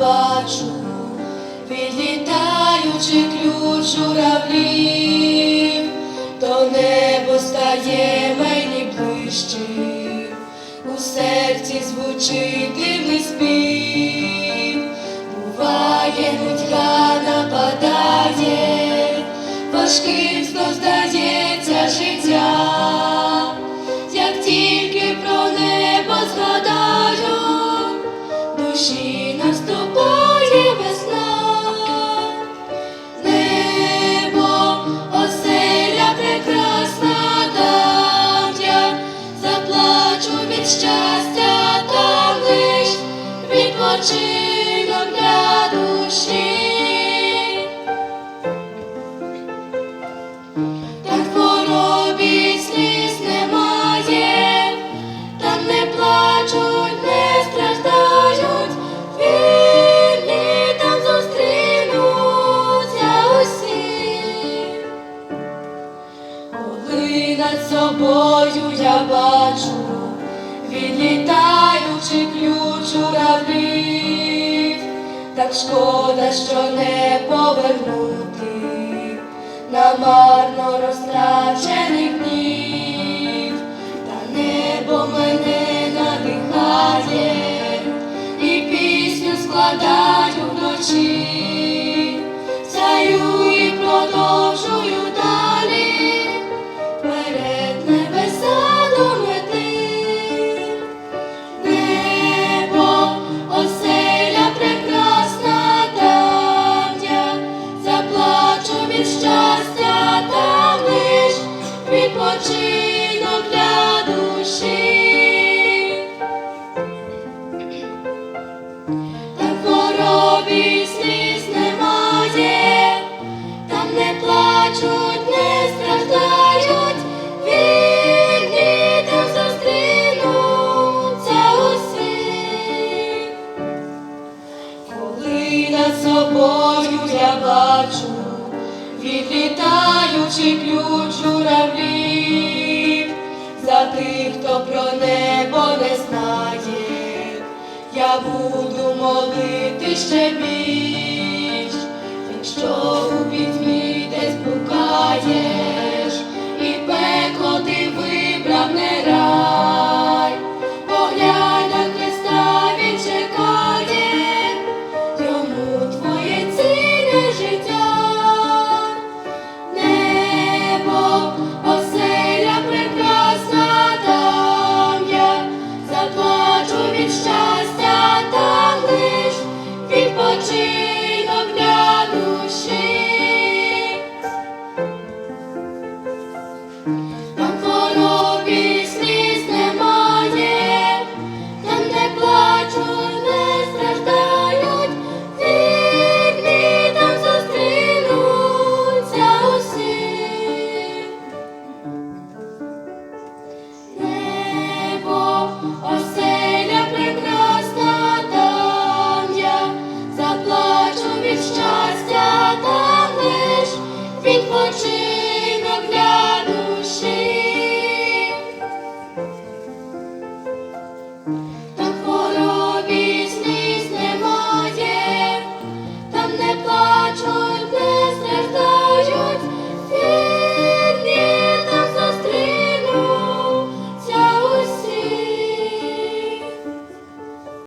бачу, відлітаючи ключ журавлів, то небо стає мені ближче, у серці звучить дивний спів, буває, нудьга нападає, важким здається життя, душі наступає весна, небо, оселя прекрасна, давня, заплачу від щастя, та лиш відпочинок Над собою я бачу, відлітаючи ключ журавлів, так шкода, що не повернути намарно розтрачених днів, та небо мене надихає, і пісню складаю вночі, відпочинок для душі. Там хворобі сліз немає, там не плачуть, не страждають, вірні там зустрінуться усі. Коли над собою я бачу, відлітаючи ключ журавлів, за тих, хто про небо не знає, я буду молити ще більш, пітьмі